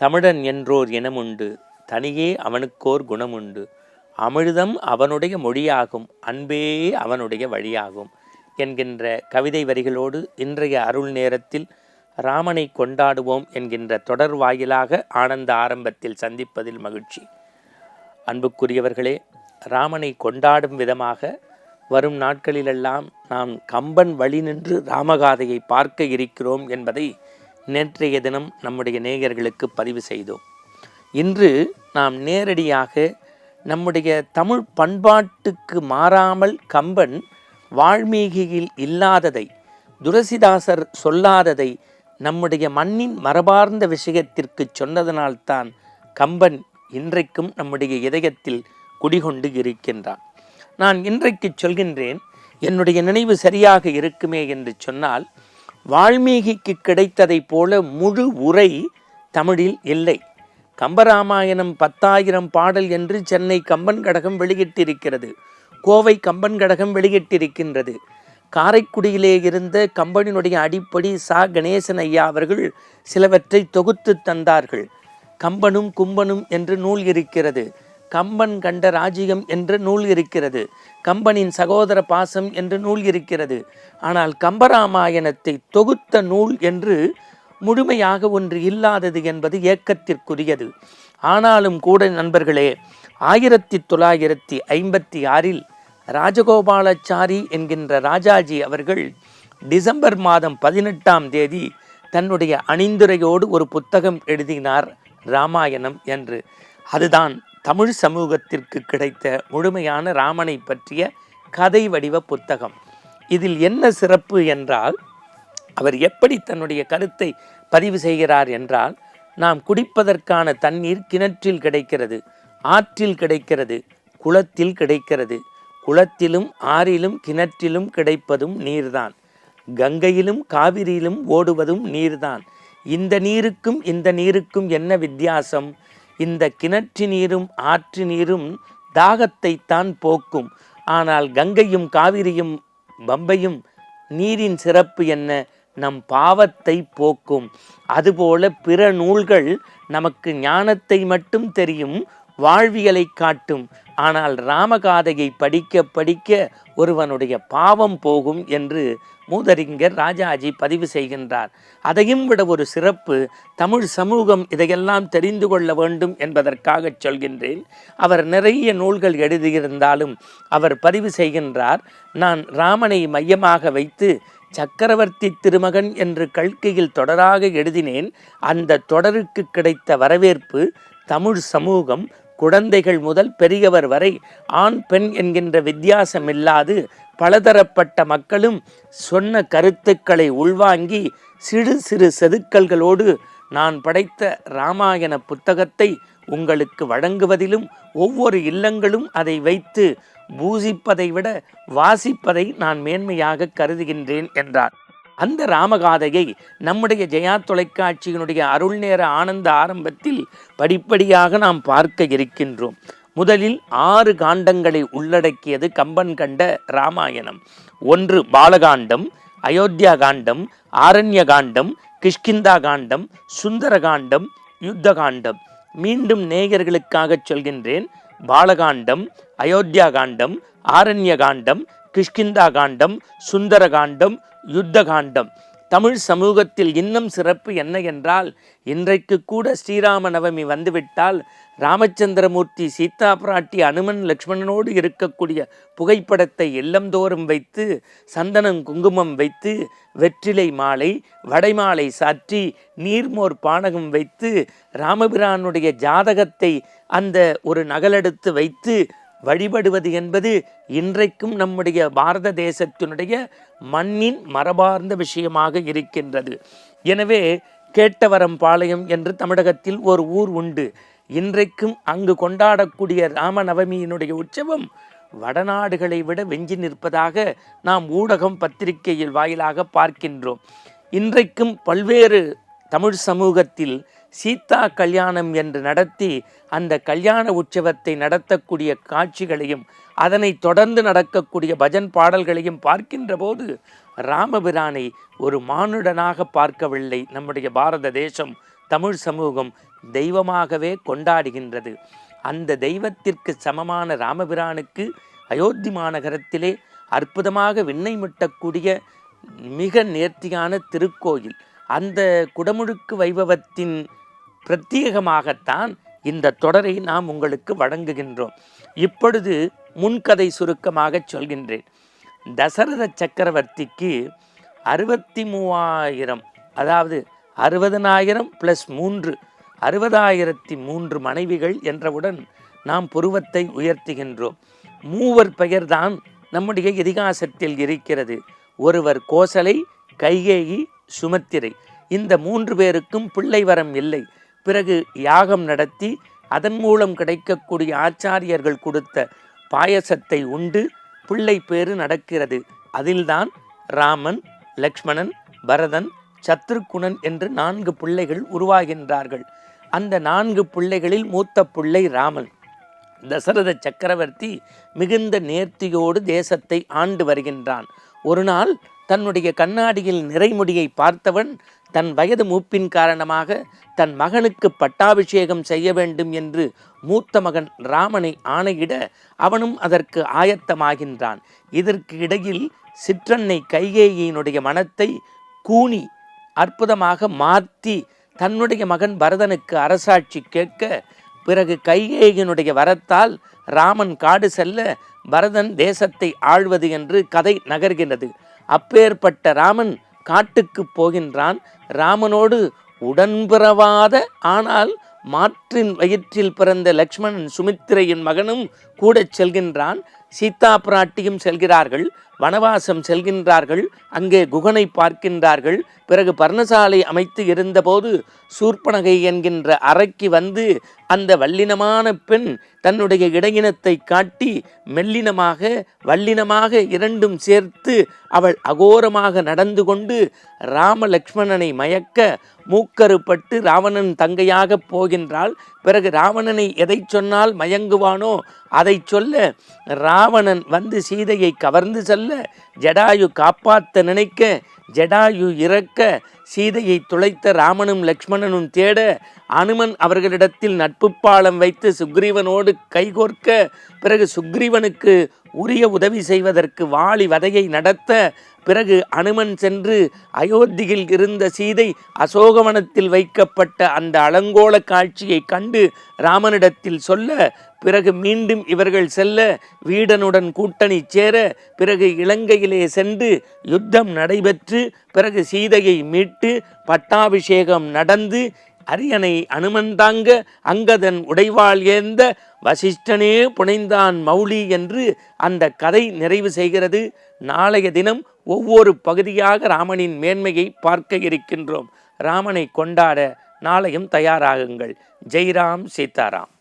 தமிழன் என்றோர் இனமுண்டு தனியே அவனுக்கோர் குணமுண்டு. அமிழ்தம் அவனுடைய மொழியாகும் அன்பே அவனுடைய வழியாகும் என்கின்ற கவிதை வரிகளோடு இன்றைய அருள் நேரத்தில் ராமனை கொண்டாடுவோம் என்கின்ற தொடர் வாயிலாக ஆனந்த ஆரம்பத்தில் சந்திப்பதில் மகிழ்ச்சி. அன்புக்குரியவர்களே ராமனை கொண்டாடும் விதமாக வரும் நாட்களிலெல்லாம் நாம் கம்பன் வழி நின்று ராமகாதையை பார்க்க இருக்கிறோம் என்பதை நேற்றைய தினம் நம்முடைய நேயர்களுக்கு பதிவு செய்தோம். இன்று நாம் நேரடியாக நம்முடைய தமிழ் பண்பாட்டுக்கு மாறாமல் கம்பன் வால்மீகியில் இல்லாததை துரசிதாசர் சொல்லாததை நம்முடைய மண்ணின் மரபார்ந்த விஷயத்திற்கு சொன்னதனால்தான் கம்பன் இன்றைக்கும் நம்முடைய இதயத்தில் குடிகொண்டு இருக்கின்றான். நான் இன்றைக்கு சொல்கின்றேன் என்னுடைய நினைவு சரியாக இருக்குமே என்று சொன்னால் வால்மீகிக்கு கிடைத்ததைப் போல முழு உரை தமிழில் இல்லை. கம்பராமாயணம் பத்தாயிரம் பாடல் என்று சென்னை கம்பன் கடகம் வெளியிட்டிருக்கிறது. கோவை கம்பன் கடகம் வெளியிட்டிருக்கின்றது. காரைக்குடியிலே இருந்த கம்பனினுடைய அடிப்படை சா. கணேசன் ஐயா அவர்கள் சிலவற்றை தொகுத்து தந்தார்கள். கம்பனும் கும்பனும் என்று நூல் இருக்கிறது. கம்பன் கண்ட ராஜ்யம் என்ற நூல் இருக்கிறது. கம்பனின் சகோதர பாசம் என்று நூல் இருக்கிறது. ஆனால் கம்பராமாயணத்தை தொகுத்த நூல் என்று முழுமையாக ஒன்று இல்லாதது என்பது ஏக்கத்திற்குரியது. ஆனாலும் கூட நண்பர்களே ஆயிரத்தி தொள்ளாயிரத்தி ஐம்பத்தி ஆறில் ராஜகோபாலாச்சாரி என்கின்ற ராஜாஜி அவர்கள் டிசம்பர் மாதம் பதினெட்டாம் தேதி தன்னுடைய அணிந்துரையோடு ஒரு புத்தகம் எழுதினார் ராமாயணம் என்று. அதுதான் தமிழ் சமூகத்திற்கு கிடைத்த முழுமையான ராமனை பற்றிய கதை வடிவ புத்தகம். இதில் என்ன சிறப்பு என்றால் அவர் எப்படி தன்னுடைய கருத்தை பதிவு செய்கிறார் என்றால் நாம் குடிப்பதற்கான தண்ணீர் கிணற்றில் கிடைக்கிறது ஆற்றில் கிடைக்கிறது குளத்தில் கிடைக்கிறது. குளத்திலும் ஆறிலும் கிணற்றிலும் கிடைப்பதும் நீர்தான். கங்கையிலும் காவிரியிலும் ஓடுவதும் நீர்தான். இந்த நீருக்கும் இந்த நீருக்கும் என்ன வித்தியாசம்? இந்த கிணற்று நீரும் ஆற்று நீரும் தாகத்தைத்தான் போக்கும். ஆனால் கங்கையும் காவிரியும் பம்பையும் நீரின் சிறப்பு என்ன? நம் பாவத்தை போக்கும். அதுபோல பிற நூல்கள் நமக்கு ஞானத்தை மட்டும் தெரியும். வாழ்வியலை காட்டும். ஆனால் ராமகாதையை படிக்க படிக்க ஒருவனுடைய பாவம் போகும் என்று மூதறிஞர் ராஜாஜி பதிவு செய்கின்றார். அதையும் விட ஒரு சிறப்பு தமிழ் சமூகம் இதையெல்லாம் தெரிந்து கொள்ள வேண்டும் என்பதற்காக சொல்கின்றேன். அவர் நிறைய நூல்கள் எழுதியிருந்தாலும் அவர் பதிவு செய்கின்றார் நான் ராமனை மையமாக வைத்து சக்கரவர்த்தி திருமகன் என்று கல்கையில் தொடராக எழுதினேன். அந்த தொடருக்கு கிடைத்த வரவேற்பு தமிழ் சமூகம் குழந்தைகள் முதல் பெரியவர் வரை ஆண் பெண் என்கின்ற வித்தியாசம் இல்லாது பலதரப்பட்ட மக்களும் சொன்ன கருத்துக்களை உள்வாங்கி சிறு சிறு செதுக்கல்களோடு நான் படைத்த ராமாயண புத்தகத்தை உங்களுக்கு வழங்குவதிலும் ஒவ்வொரு இல்லங்களும் அதை வைத்து பூசிப்பதை விட வாசிப்பதை நான் மேன்மையாக கருதுகின்றேன் என்றார். அந்த ராமகாதையை நம்முடைய ஜெயா தொலைக்காட்சியினுடைய அருள் நேர ஆனந்த ஆரம்பத்தில் படிப்படியாக நாம் பார்க்க இருக்கின்றோம். முதலில் ஆறு காண்டங்களை உள்ளடக்கியது கம்பன் கண்ட ராமாயணம். ஒன்று பாலகாண்டம் அயோத்தியா காண்டம் ஆரண்ய காண்டம் கிஷ்கிந்தா காண்டம் சுந்தர காண்டம் யுத்த காண்டம். மீண்டும் நேயர்களுக்காக சொல்கின்றேன். பாலகாண்டம் அயோத்தியா காண்டம் ஆரண்ய காண்டம் கிஷ்கிந்தா காண்டம் சுந்தர காண்டம் யுத்த காண்டம் தமிழ் சமூகத்தில் இன்னும் சிறப்பு என்ன என்றால் இன்றைக்கு கூட ஸ்ரீராம நவமி வந்துவிட்டால் ராமச்சந்திரமூர்த்தி சீதா பிராட்டி அனுமன் லக்ஷ்மணனோடு இருக்கக்கூடிய புகைப்படத்தை இல்லந்தோறும் வைத்து சந்தனம் குங்குமம் வைத்து வெற்றிலை மாலை வடைமாலை சாற்றி நீர்மோர் பானகம் வைத்து ராமபிரானுடைய ஜாதகத்தை அந்த ஒரு நகலெடுத்து வைத்து வழிபடுவது என்பது இன்றைக்கும் நம்முடைய பாரத தேசத்தினுடைய மண்ணின் மரபார்ந்த விஷயமாக இருக்கின்றது. எனவே கேட்டவரம் பாளையம் என்று தமிழகத்தில் ஒரு ஊர் உண்டு. இன்றைக்கும் அங்கு கொண்டாடக்கூடிய ராமநவமியினுடைய உற்சவம் வடநாடுகளை விட வெஞ்சி நிற்பதாக நாம் ஊடகம் பத்திரிகையில் வாயிலாக பார்க்கின்றோம். இன்றைக்கும் பல்வேறு தமிழ் சமூகத்தில் சீதா கல்யாணம் என்று நடத்தி அந்த கல்யாண உற்சவத்தை நடத்தக்கூடிய காட்சிகளையும் அதனை தொடர்ந்து நடக்கக்கூடிய பஜன் பாடல்களையும் பார்க்கின்ற போது ராமபிரானை ஒரு மானுடனாக பார்க்கவில்லை நம்முடைய பாரத தேசம் தமிழ் சமூகம் தெய்வமாகவே கொண்டாடுகின்றது. அந்த தெய்வத்திற்கு சமமான ராமபிரானுக்கு அயோத்தி மாநகரத்திலே அற்புதமாக விண்ணை முட்டக்கூடிய மிக நேர்த்தியான திருக்கோயில். அந்த குடமுழுக்கு வைபவத்தின் பிரத்யேகமாகத்தான் இந்த தொடரை நாம் உங்களுக்கு வழங்குகின்றோம். இப்பொழுது முன்கதை சுருக்கமாக சொல்கின்றேன். தசரத சக்கரவர்த்திக்கு அறுபத்தி மூவாயிரம் அதாவது அறுபதனாயிரம் ப்ளஸ் மூன்று அறுபதாயிரத்தி மூன்று மனைவிகள் என்றவுடன் நாம் புருவத்தை உயர்த்துகின்றோம். மூவர் பெயர்தான் நம்முடைய இதிகாசத்தில் இருக்கிறது. ஒருவர் கோசலை கைகேயி சுமத்திரை. இந்த மூன்று பேருக்கும் பிள்ளை வரம் இல்லை. பிறகு யாகம் நடத்தி அதன் மூலம் கிடைக்கக்கூடிய ஆச்சாரியர்கள் கொடுத்த பாயசத்தை உண்டு பிள்ளை பேறு நடக்கிறது. அதில்தான் ராமன் லக்ஷ்மணன் பரதன் சத்ருக்குணன் என்று நான்கு பிள்ளைகள் உருவாகின்றார்கள். அந்த நான்கு பிள்ளைகளில் மூத்த பிள்ளை ராமன். தசரத சக்கரவர்த்தி மிகுந்த நேர்த்தியோடு தேசத்தை ஆண்டு வருகின்றான். ஒரு நாள் தன்னுடைய கண்ணாடியில் நிறைமுடியை பார்த்தவன் தன் வயது மூப்பின் காரணமாக தன் மகனுக்கு பட்டாபிஷேகம் செய்ய வேண்டும் என்று மூத்த மகன் ராமனை ஆணையிட அவனும் அதற்கு ஆயத்தமாகின்றான். இதற்கு இடையில் சிற்றன்னை கைகேயினுடைய மனத்தை கூனி அற்புதமாக மாற்றி தன்னுடைய மகன் பரதனுக்கு அரசாட்சி கேட்க பிறகு கைகேயினுடைய வரத்தால் ராமன் காடு செல்ல பரதன் தேசத்தை ஆழ்வது என்று கதை நகர்கின்றது. அப்பேற்பட்ட ராமன் காட்டுக்கு போகின்றான். ராமனோடு உடன்பிறவாத ஆனால் மாற்றின் வயிற்றில் பிறந்த லக்ஷ்மணன் சுமித்திரையின் மகனும் கூட செல்கின்றான். சீதா பிராட்டியும் செல்கிறார்கள். வனவாசம் செல்கின்றார்கள் அங்கே குகனை பார்க்கின்றார்கள். பிறகு பர்ணசாலை அமைத்து இருந்தபோது சூர்பனகை என்கின்ற அறைக்கு வந்து அந்த வல்லினமான பெண் தன்னுடைய இடையினத்தை காட்டி மெல்லினமாக வல்லினமாக இரண்டும் சேர்த்து அவள் அகோரமாக நடந்து கொண்டு ராம லக்ஷ்மணனை மயக்க மூக்கருப்பட்டு ராவணன் தங்கையாக போகின்றாள். பிறகு ராவணனை எதை சொன்னால் மயங்குவானோ அதை சொல்ல ராவணன் வந்து சீதையை கவர்ந்து செல்ல ஜடாயு காப்பாற்ற நினைக்க ஜடாயு இறக்க சீதையை துளைத்த ராமனும் லக்ஷ்மணனும் தேட அனுமன் அவர்களிடத்தில் நட்பு பாலம் வைத்து சுக்ரீவனோடு கைகோர்க்க பிறகு சுக்ரீவனுக்கு உரிய உதவி செய்வதற்கு வாளி வதையை நடத்த பிறகு அனுமன் சென்று அயோத்தியில் இருந்த சீதை அசோகவனத்தில் வைக்கப்பட்ட அந்த அலங்கோல காட்சியை கண்டு ராமனிடத்தில் சொல்ல பிறகு மீண்டும் இவர்கள் செல்ல வீடனுடன் கூட்டணி சேர பிறகு இலங்கையிலே சென்று யுத்தம் நடைபெற்று பிறகு சீதையை மீட்டு பட்டாபிஷேகம் நடந்து அரியணை அனுமந்தாங்க அங்கதன் உடைவாள் ஏந்த வசிஷ்டனே புனைந்தான் மௌலி என்று அந்த கதை நிறைவு செய்கிறது. நாளைய தினம் ஒவ்வொரு பகுதியாக ராமனின் மேன்மையை பார்க்க இருக்கின்றோம். ராமனை கொண்டாட நாளையும் தயாராகுங்கள். ஜெய்ராம் சீதாராம்.